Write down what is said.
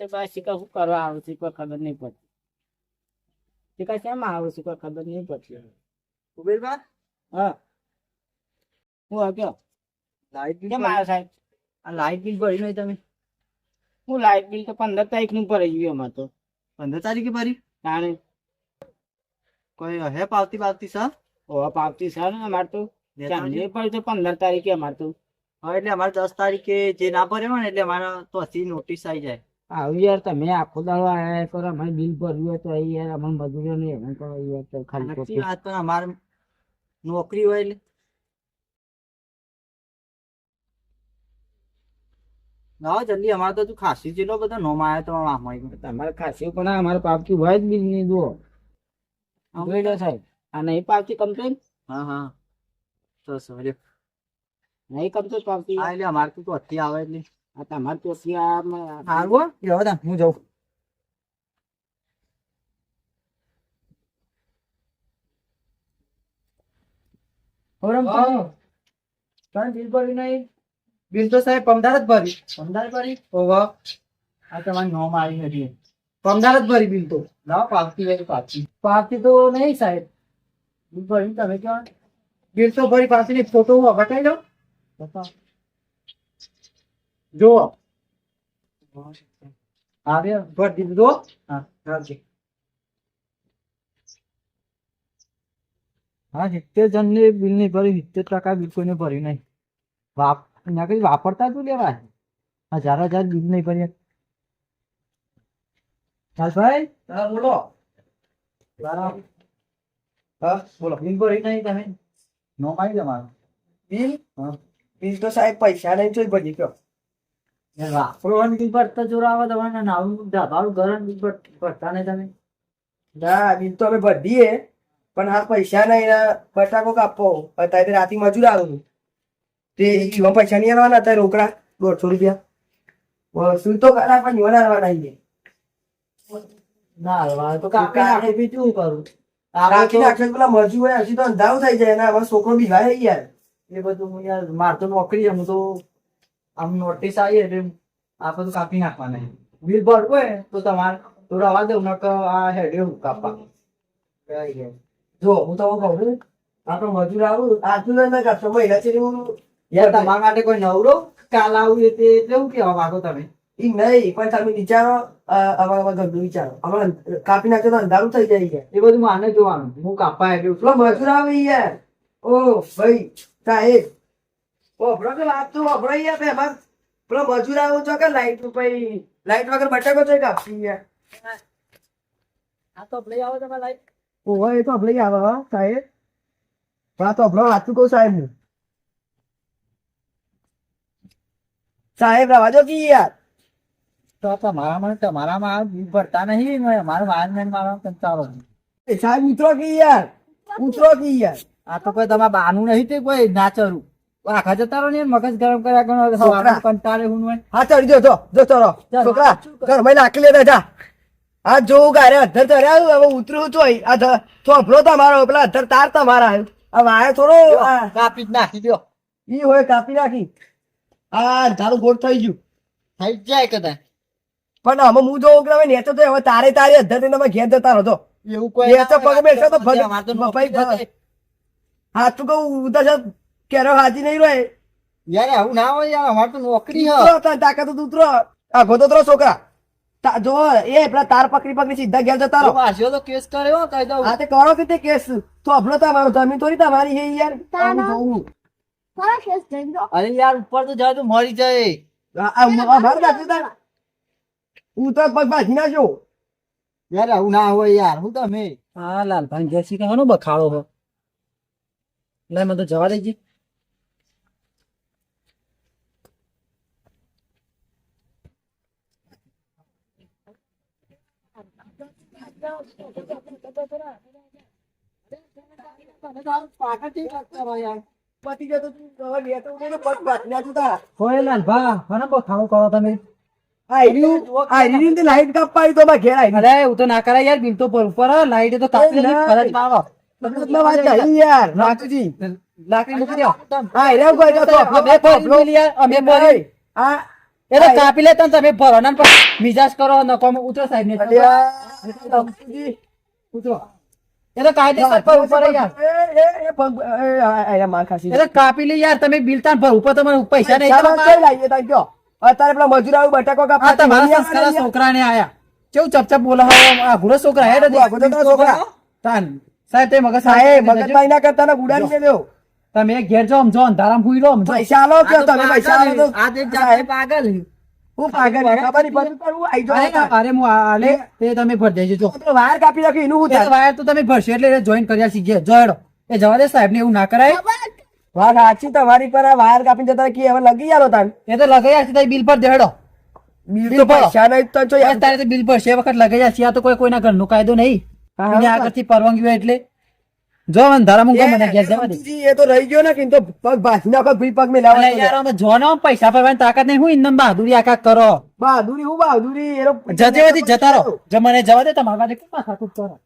તો શીખા શું કરવા આવું છું કોઈ ખબર નહીં પડતી. શીખા શેમ આવું છું કોઈ ખબર નહીં પડતી. કુબેરબા? હા. હું આવ્યો લાઈટ બિલ કેમ આવ્યો સાહેબ? આ લાઈટ બિલ ભર્યું નહીં તમે? હું લાઇટ બિલ તો પંદર તારીખનું ભરાઈ ગયું અમારે તો. પંદર તારીખે ભરી? તાણે. કોઈ હે પાવતી પાવતી સર? ઓહ પાવતી સર ને અમારે તો. તો પંદર તારીખે અમારે તો. હા એટલે અમારે દસ તારીખે જે ના ભર્યો ને એટલે અમારા તો હજી નોટિસ આવી જાય. આવું યાર તમે આખો દાડો આયા કરો અમારે બિલ ભર્યું હોય તો અહીં યાર અમારે મજૂરો નહીં એમ કરો યાર તો ખાલી વાત પણ અમારે નોકરી હોય એટલે. જલ્દી અમારે તો તું ખાસી જેટલો બધો નોમ આવ્યો તો આમાં તમારે ખાસી પણ અમારે પાવતી હોય જ બિલ નહીં જુઓ જોઈ લો સાહેબ આ નહીં પાવતી કમ્પ્લેન હા હા. તો sorry. નહીં કમ્પ્લેન પાવતી. હા એટલે અમારે તો અત્યારે આવે એટલે. આ તમારે તો ત્યાં આ- સારું હો જવા હું જાઉં. બિલ ભર્યું નહીં? બિલ તો સાહેબ પમદાર જ ભરી. પમદાર ભરી? ઓવા આ તમારી નોમ આવી હતી. પમદાર જ ભરી બિલ તો. લાવો પાવતી હોય તો પાવતી પાવતી તો નહીં સાહેબ. બિલ ભરી તમે ક્યાં? બિલ તો ભરી પાવતી ફોટો બતાવી. દો જો. આવ્યો ભર દીધું હા હા સિત્તેર જણને બિલ નહીં ભર્યું સિત્તેર ટકા બિલ કોઈને ભર્યું નહીં. વાપરતા તું લેવાય. હજાર હજાર બિલ નહીં ભર્યા ચાલભાઈ હા, બોલો. બરાબર બોલો. ભર્યું નહીં તમે? નો મારી તમારું. બિલ? તો સાહેબ પૈસા નહીં જોઈ ભરી ગયો. વાપરવાનું બિલ ભરતા જોરા આવે તમારે નાવું ધાબાનું ઘર બિલ ભરતા નહીં તમે. ના બિલ તો અમે પણ આ પૈસા નહીં ને બટાકો કાપો. અત્યારે રાતે મજૂર આવું તે એવા પૈસા નહીં આવવાના અત્યારે રોકડા દોઢસો રૂપિયા. વસૂલ તો કરા પણ એવા આવવાના છીએ. ના હાલવા તો કાપી નાખે બીજું કરું? રાખી નાખે પેલા મજૂર હોય હજી તો અંધારું થઈ જાય ને હવે છોકરો બીવાય યાર. એ બધું યાર માર તો નોકરી હું તો આમ નોટિસ આવી એટલે આ બધું કાપી નાખવાના બિલ ભરવું હોય તો તમારે તો રવા દઉં ન આ હેડે હું કાપવા. જો હું તો કહું છું આપણે મજૂર આવું આજુ ના કાપશો મહિના છે હું યાર તમારા માટે કોઈ નવરો? કાલ આવું એ તે એટલે શું કહેવા માંગો તમે? ઈ નહીં પણ તમે વિચારો આવા વિચારો. આમાં કાપી નાખે તો અંધારું થઈ જાય યાર એ બધું માને જોવાનું. હું કાપા એટલે મજૂર આવે યાર. ઓ ભાઈ સાહેબ ઓભળો કે વાત તો ઓભળો યાર બે એમાં પેલો મજૂર છો કે લાઈટ પછી લાઈટ વગર બટાકો કાપી યાર આ તો લઈ આવો તમે લાઈટ. ઓવા એ તો આપણે આવે હો સાહેબ. પણ આ તો સાચું કહું સાહેબ? હું સાહેબ રવા દો કી યાર. તો તમારા તમારામાં ભરતા નહીં મારો વાહન મારો કંટાળો સાહેબ ઉતરો કી યાર. ઉતરો કી યાર. આ તો કોઈ તમારા બાનું નહીં તે કોઈ નાચરું. આખા જતા રહો ને મગજ ગરમ કર્યા છોકરા. કંટાળે હું હા ચડી જો જો ચલો છોકરા ઘરમાં નાખી લેતા જા. આ જોવું ગારે અધર ચડ્યા હવે ઉતરું તો આ થોભલો તમારો પેલા અધર તાર તમારા આ વાય થોડો કાપી જ નાખી દો. ઈ હોય કાપી નાખી. આ તારું ગોળ થઈ ગયું. થઈ જાય કદાચ. પણ આમાં હું જોઉં કે નેચો તો હવે તારે તારે અધર તમે ઘેર જતા રહો એવું કોઈ તો પગ બેઠો તો ભાઈ હા તું કહું છે કેરો હાજી નહીં રહે યાર આવું ના હોય યાર અમારે તો નોકરી હ. તાર તાકાત તો ઉતરો આ ગોતો ઉતરો છોકરા. તા- જો એ પેલા તાર પકડી પકડી સીધા ઘેર જતા રહો. પાછો તો કેસ કર્યો કહી દઉં હા તે કરો કે તે કેસ? તો અભલો તમારો જમીન થોડી તમારી હે યાર. અરે યાર ઉપર તો જાય તો મરી જાય. મારે નાખ્યું તાર. ઉતરો પગ બાંધી નાખજો યાર આવું ના હોય યાર હું તમે હા લાલભાઈ જય કહેવાનો બખાડો હો. લે મને તો જવા દેજે પતી જતો તું હવે લેતો ઉડે ને પગ બાંધી નાખજો તાર. હોય લાલભા મને બખાડો કરો તમે આ એરી- આ એરીની તે લાઈટ કાપવા તો ઘેર આવી. હું તો ના કરાય યાર બિલ તો પર ઉપર લાઈટ તો કાપી ફરજ મારો મતલબ વાત નહીં યાર નાખજી. લાકડી મૂકી દો. હા અમે યાર અમે આ એ તો કાપી લેતા ને તમે ભરો ને મિજાજ કરો નકોમ ઉતરો સાહેબ ને. ઉતરો. એ તો કાયદેસર પર ઉપર યાર. એ, એ, એ, પગ- એ, આ, આ, માર ખાસી. એ તો કાપી લે યાર તમે બિલતાન ભર ઉપર તમારે પૈસા નહીં લાવીએ કયો? અત્યારે પેલા મજૂર આવ્યું બટાકો આ કાપવા તમારા નહીં છોકરા ને આયા. કેવું ચપચપ બોલા આ ઘોડો છોકરા છોકરા. તાન સાહેબ તે મગજ સાહેબ મગજમારી ના કરતા ને ગુડાની દેજો તમે ઘેર જો આમ જો અંધારામાં હુઈ જો. પૈસા આલો કે તમે પૈસા તો. આ તો જાતની પાગલ હું. પાગલ છું, ખબર નહીં પડતી પણ હું આઈ જો અરે હું આલે તે તમે ભર દેજો જો. તો વાયર કાપી નાખ્યું એનું હું વાયર તો તમે ભરશો એટલે જોઈન કર્યા શીખે. જોડો એ જવા દે સાહેબ ને એવું ના કરાય. વાત સાચી તમારી પર આ વાયર કાપી જતા કે હવે લગી આલો તાન એ તો લગાઈ છે બિલ પર દેડો બિલ બિલ તો પૈસા નહીં તો જો તારે તો બિલ પર એ વખત લગાઈ છે આ તો કોઈ કોઈના ઘરનો કાયદો નહીં. આગળથી પરવાનગી હોય એટલે. જો મને જવા દે. એ તો રહી ગયો ને કે તો પગ ભાસના પગ પગ મેં અલે યાર અમે જો ને આમ પૈસા ભરવાની તાકાત નહીં. હું ઇન્દમ બહાદુરી આકા કરો. બહાદુરી હું બહાદુરી એરો જતી હોતી જતા રહો. જો મને જવા દે તમારા માટે કેમ માથાકૂટ કરો?